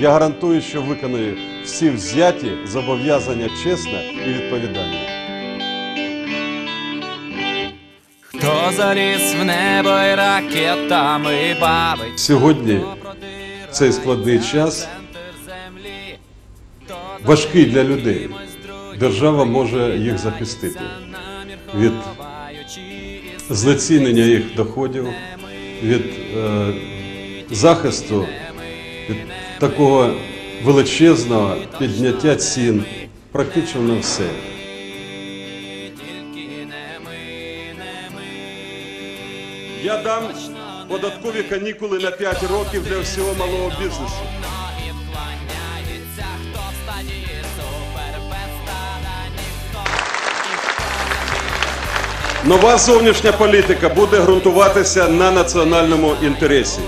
Я гарантую, що виконую всі взяті зобов'язання чесно і відповідально. Хто заліз в небо і ракетами бавить? Сьогодні цей складний час важкий для людей. Держава може їх захистити від знецінення їх доходів, від е, захисту від такого величезного підняття цін практично на все. Я дам податкові канікули на 5 років для всього малого бізнесу. Нова зовнішня політика буде ґрунтуватися на національному інтересі.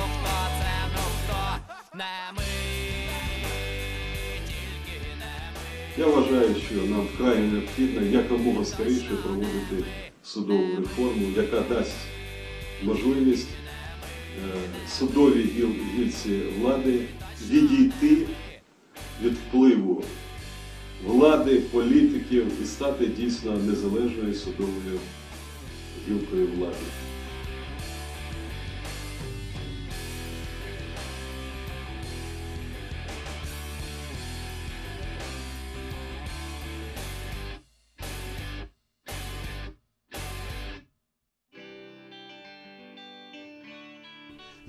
Я вважаю, що нам вкрай необхідно якомога скоріше проводити судову реформу, яка дасть можливість е, судовій гілці влади відійти від впливу влади, політиків і стати дійсно незалежною судовою гілкою влади.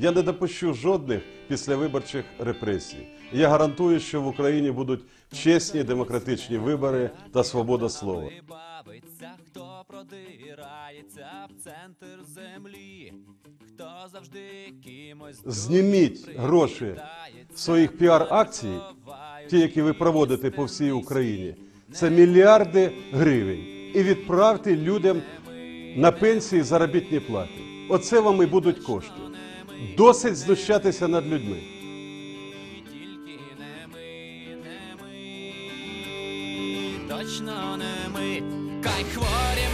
Я не допущу жодних післявиборчих репресій. Я гарантую, що в Україні будуть чесні демократичні вибори та свобода слова. Бавиться, хто продирається в центр землі, хто завжди кимось Зніміть гроші своїх піар-акцій, ті, які ви проводите по всій Україні. Це мільярди гривень. І відправте людям на пенсії заробітні плати. Оце вам і будуть кошти. Досить знущатися над людьми. точно не ми, кай хворі